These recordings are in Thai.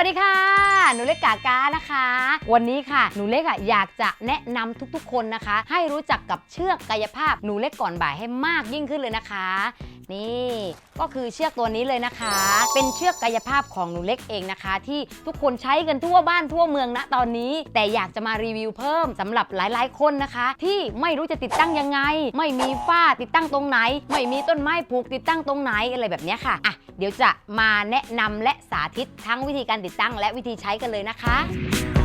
วัสดีค่ะ หนูเล็กกากานะคะ วันนี้ค่ะ หนูเล็กอะอยากจะแนะนำทุกๆ คนนะคะ ให้รู้จักกับเชือกกายภาพหนูเล็กก่อนบ่ายให้มากยิ่งขึ้นเลยนะคะ นี่ก็คือเชือกตัวนี้เลยนะคะ เป็นเชือกกายภาพของหนูเล็กเองนะคะ ที่ทุกคนใช้กันทั่วบ้านทั่วเมืองณตอนนี้ แต่อยากจะมารีวิวเพิ่มสำหรับหลายๆ คนนะคะ ที่ไม่รู้จะติดตั้งยังไง ไม่มีฝ้าติดตั้งตรงไหน ไม่มีต้นไม้ผูกติดตั้งตรงไหนอะไรแบบนี้ค่ะอะ เดี๋ยวจะมาแนะนำและสาธิตทั้งวิธีการติดตั้งและวิธีใช้กันเลยนะคะ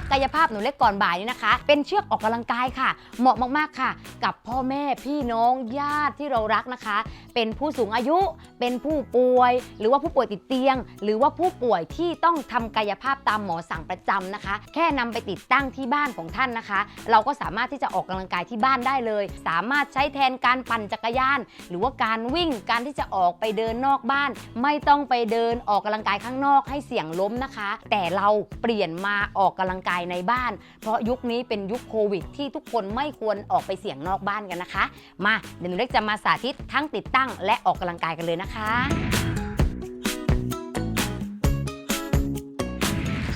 อกกายภาพหนูเล็กก่อนบ่ายนี้นะคะ เป็นเชือกออกกำลังกายค่ะ เหมาะมากๆค่ะ กับพ่อแม่พี่น้องญาติที่เรารักนะคะ เป็นผู้สูงอายุ เป็นผู้ป่วย หรือว่าผู้ป่วยติดเตียง หรือว่าผู้ป่วยที่ต้องทำกายภาพตามหมอสั่งประจำนะคะ แค่นำไปติดตั้งที่บ้านของท่านนะคะ เราก็สามารถที่จะออกกำลังกายที่บ้านได้เลย สามารถใช้แทนการปั่นจักรยาน หรือว่าการวิ่งการที่จะออกไปเดินนอกบ้าน ไม่ต้องไปเดินออกกำลังกายข้างนอกให้เสี่ยงล้มนะคะ แต่เราเปลี่ยนมาออกกำลังกายในบ้าน เพราะยุคนี้เป็นยุคโควิด ที่ทุกคนไม่ควรออกไปเสี่ยงนอกบ้านกันนะคะ มาเดี๋ยวหนูเล็กจะมาสาธิตทั้งติดตั้งและออกกำลังกายกันเลยนะคะ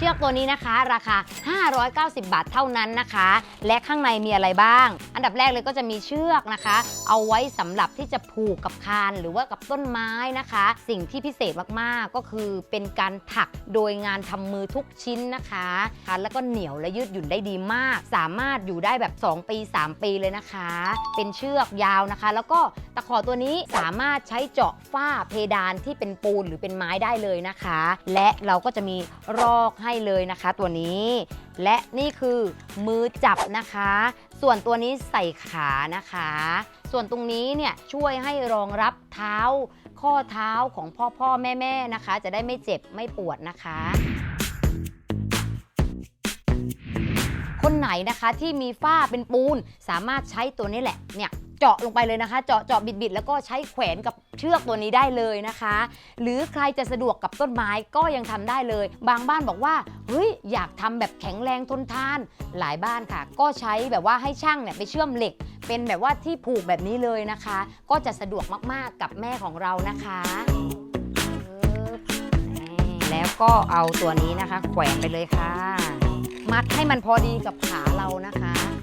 ชือกตัวนี้นะคะ ราคา 590 บาทเท่านั้นนะคะ และข้างในมีอะไรบ้าง อันดับแรกเลยก็จะมีเชือกนะคะ เอาไว้สำหรับที่จะผูกกับคานหรือว่ากับต้นไม้นะคะ สิ่งที่พิเศษมากๆก็คือเป็นการถักโดยงานทำมือทุกชิ้นนะคะคะแล้วก็เหนียวและยืดหยุ่นได้ดีมาก สามารถอยู่ได้แบบ 2 ปี 3 ปีเลยนะคะ เป็นเชือกยาวนะคะ แล้วก็ตะขอตัวนี้สามารถใช้เจาะฝ้าเพดานที่เป็นปูนหรือเป็นไม้ได้เลยนะคะ และเราก็จะมีรอกให้เลยนะคะตัวนี้ และนี่คือมือจับนะคะ ส่วนตัวนี้ใส่ขานะคะ ส่วนตรงนี้เนี่ยช่วยให้รองรับเท้า ข้อเท้าของพ่อพ่อแม่แม่นะคะ จะได้ไม่เจ็บไม่ปวดนะคะคนไหนนะคะที่มีฝ้าเป็นปูนสามารถใช้ตัวนี้แหละเนี่ย เจาะลงไปเลยนะคะ เจาะเจาะบิดบิดแล้วก็ใช้แขวนกับเชือกตัวนี้ได้เลยนะคะ หรือใครจะสะดวกกับต้นไม้ก็ยังทำได้เลย บางบ้านบอกว่าเฮ้ยอยากทำแบบแข็งแรงทนทาน หลายบ้านค่ะ ก็ใช้แบบว่าให้ช่างเนี่ยไปเชื่อมเหล็ก เป็นแบบว่าที่ผูกแบบนี้เลยนะคะ ก็จะสะดวกมากๆกับแม่ของเรานะคะแล้วก็เอาตัวนี้นะคะ แขวนไปเลยค่ะ มัดให้มันพอดีกับขาเรานะคะ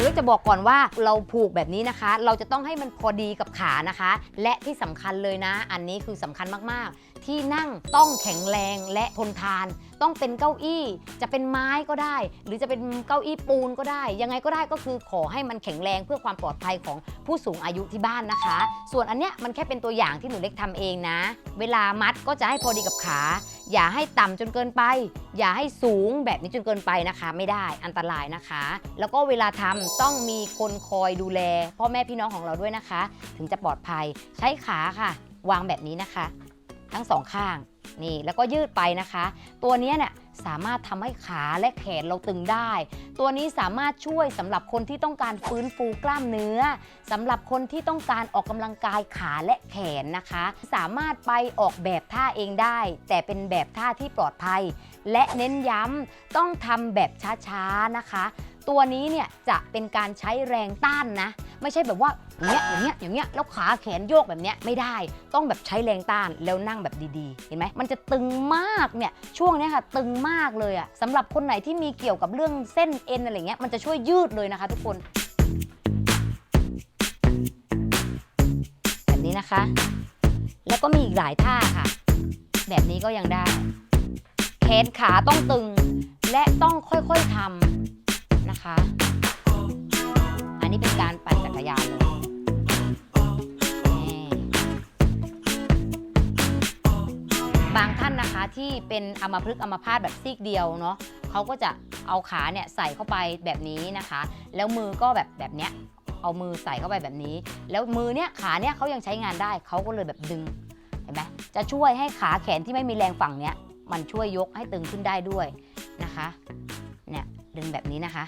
หรือจะบอกก่อนว่าเราผูกแบบนี้นะคะ เราจะต้องให้มันพอดีกับขานะคะ และที่สำคัญเลยนะ อันนี้คือสำคัญมากๆ ที่นั่งต้องแข็งแรงและทนทาน ต้องเป็นเก้าอี้จะเป็นไม้ก็ได้ หรือจะเป็นเก้าอี้ปูนก็ได้ ยังไงก็ได้ก็คือขอให้มันแข็งแรงเพื่อความปลอดภัยของผู้สูงอายุที่บ้านนะคะ ส่วนอันเนี้ยมันแค่เป็นตัวอย่างที่หนูเล็กทำเองนะ เวลามัดก็จะให้พอดีกับขา อย่าให้ต่ำจนเกินไป อย่าให้สูงแบบนี้จนเกินไปนะคะ ไม่ได้อันตรายนะคะ แล้วก็เวลาทำต้องมีคนคอยดูแล พ่อแม่พี่น้องของเราด้วยนะคะ ถึงจะปลอดภัยใช้ขาค่ะ วางแบบนี้นะคะ ทั้งสองข้างนี่แล้วก็ยืดไปนะคะ ตัวนี้เนี่ย สามารถทำให้ขาและแขนเราตึงได้ ตัวนี้สามารถช่วยสำหรับคนที่ต้องการฟื้นฟูกล้ามเนื้อสำหรับคนที่ต้องการออกกำลังกายขาและแขนนะคะ สามารถไปออกแบบท่าเองได้ แต่เป็นแบบท่าที่ปลอดภัย และเน้นย้ำต้องทำแบบช้าๆนะคะ ตัวนี้เนี่ยจะเป็นการใช้แรงต้านนะ ไม่ใช่แบบว่าอย่างเงี้ยอย่างเงี้ยอย่างเงี้ยแล้วขาแขนโยกแบบเนี้ยไม่ได้ ต้องแบบใช้แรงต้านแล้วนั่งแบบดีๆ เห็นไหมมันจะตึงมากเนี่ยช่วงเนี้ยค่ะตึงมากเลยอะสำหรับคนไหนที่มีเกี่ยวกับเรื่องเส้นเอ็นอะไรเงี้ยมันจะช่วยยืดเลยนะคะ ทุกคนแบบนี้นะคะ แล้วก็มีอีกหลายท่าค่ะ แบบนี้ก็ยังได้แขนขาต้องตึงและต้องค่อยๆทำ เป็นอัมพฤกษ์อัมพาตแบบซีกเดียวเนาะเขาก็จะเอาขาเนี่ยใส่เข้าไปแบบนี้นะคะ แล้วมือก็แบบแบบเนี้ยเอามือใส่เข้าไปแบบนี้ แล้วมือเนี่ยขาเนี่ยเขายังใช้งานได้เขาก็เลยแบบดึงเห็นไหมจะช่วยให้ขาแขนที่ไม่มีแรงฝั่งเนี้ยมันช่วยยกให้ตึงขึ้นได้ด้วยนะคะเนี่ยดึงแบบนี้นะคะ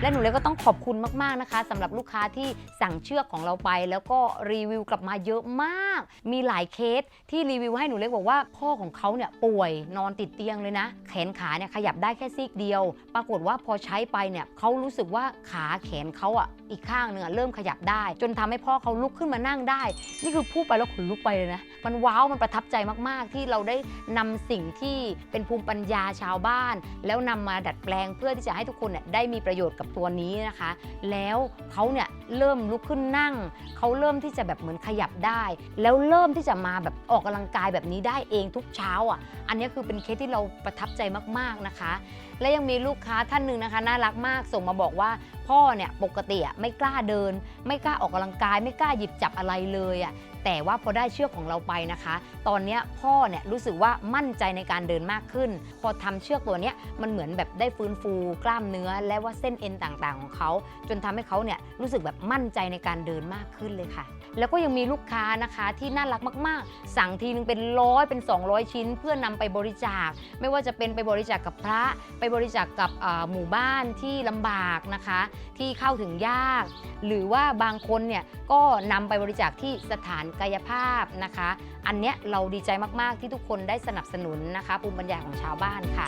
และหนูเล็กก็ต้องขอบคุณมากๆนะคะสำหรับลูกค้าที่สั่งเชือกของเราไป แล้วก็รีวิวกลับมาเยอะมาก มีหลายเคสที่รีวิวให้หนูเล็กบอกว่า พ่อของเขาเนี่ยป่วยนอนติดเตียงเลยนะ แขนขาเนี่ยขยับได้แค่ซีกเดียว ปรากฏว่าพอใช้ไปเนี่ยเขารู้สึกว่าขาแขนเขาอะอีกข้างหนึ่งอะเริ่มขยับได้ จนทำให้พ่อเขาลุกขึ้นมานั่งได้ นี่คือพูดไปแล้วขนลุกไปเลยนะ มันว้าวมันประทับใจมากๆ ที่เราได้นำสิ่งที่เป็นภูมิปัญญาชาวบ้าน แล้วนำมาดัดแปลงเพื่อที่จะให้ทุกคนเนี่ยได้มีประโยชน์กับตัวนี้นะคะ แล้วเขาเนี่ยเริ่มลุกขึ้นนั่ง เขาเริ่มที่จะแบบเหมือนขยับได้ แล้วเริ่มที่จะมาแบบออกกำลังกายแบบนี้ได้เองทุกเช้าอะ อันนี้คือเป็นเคสที่เราประทับใจมากๆนะคะ และยังมีลูกค้าท่านหนึ่งนะคะน่ารักมากส่งมาบอกว่า พ่อเนี่ยปกติอะไม่กล้าเดิน ไม่กล้าออกกำลังกาย ไม่กล้าหยิบจับอะไรเลยอะ แต่ว่าพอได้เชือกของเราไปนะคะ ตอนนี้พ่อเนี่ยรู้สึกว่ามั่นใจในการเดินมากขึ้น พอทำเชือกตัวนี้มันเหมือนแบบได้ฟื้นฟูกล้ามเนื้อ และว่าเส้นเอ็นต่างๆ ของเขา จนทำให้เขาเนี่ยรู้สึกแบบมั่นใจในการเดินมากขึ้นเลยค่ะ แล้วก็ยังมีลูกค้านะคะที่น่ารักมาก ๆ สั่งทีนึงเป็นร้อยเป็น 200 ชิ้น เพื่อนำไปบริจาค ไม่ว่าจะเป็นไปบริจาคกับพระไปบริจาคกับหมู่บ้านที่ลำบากนะคะ ที่เข้าถึงยาก หรือว่าบางคนเนี่ยก็นำไปบริจาคที่สถานกายภาพนะคะ อันเนี้ยเราดีใจมากๆที่ทุกคนได้สนับสนุนนะคะ ภูมิปัญญาของชาวบ้านค่ะ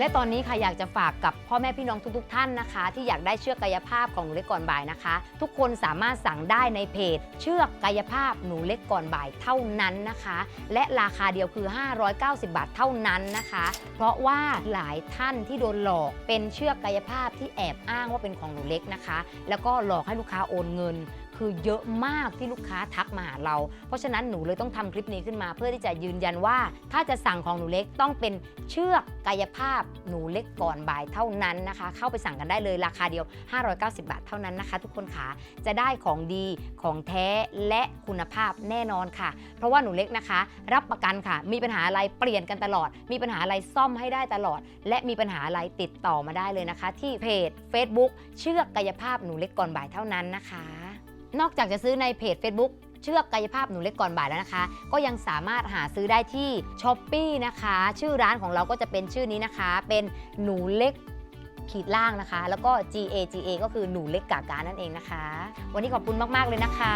และตอนนี้ค่ะอยากจะฝากกับพ่อแม่พี่น้องทุกๆ ท่านนะคะ ที่อยากได้เชือกกายภาพของหนูเล็กก่อนบ่ายนะคะ ทุกคนสามารถสั่งได้ในเพจ เชือกกายภาพหนูเล็กก่อนบ่ายเท่านั้นนะคะ และราคาเดียวคือ 590 บาทเท่านั้นนะคะ เพราะว่าหลายท่านที่โดนหลอกเป็นเชือกกายภาพที่แอบอ้างว่าเป็นของหนูเล็กนะคะ แล้วก็หลอกให้ลูกค้าโอนเงิน คือเยอะมากที่ลูกค้าทักมาหาเรา เพราะฉะนั้นหนูเลยต้องทำคลิปนี้ขึ้นมา เพื่อที่จะยืนยันว่า ถ้าจะสั่งของหนูเล็กต้องเป็นเชือกกายภาพหนูเล็กก่อนบ่ายเท่านั้นนะคะ เข้าไปสั่งกันได้เลยราคาเดียว 590 บาทเท่านั้นนะคะ ทุกคนค่ะจะได้ของดีของแท้และคุณภาพแน่นอนค่ะ เพราะว่าหนูเล็กนะคะ รับประกันค่ะ มีปัญหาอะไรเปลี่ยนกันตลอด มีปัญหาอะไรซ่อมให้ได้ตลอด และมีปัญหาอะไรติดต่อมาได้เลยนะคะ ที่เพจ Facebook เชือกกายภาพหนูเล็กก่อนบ่ายเท่านั้นนะคะ นอกจากจะซื้อในเพจ Facebook เชือกกายภาพหนูเล็กก่อนบ่ายแล้วนะคะ ก็ยังสามารถหาซื้อได้ที่ช้อปปีนะคะ ชื่อร้านของเราก็จะเป็นชื่อนี้นะคะ เป็นหนูเล็กขีดล่างนะคะ แล้วก็ G A G A ก็คือหนูเล็กกากานั่นเองนะคะ วันนี้ขอบคุณมาก ๆ เลยนะคะ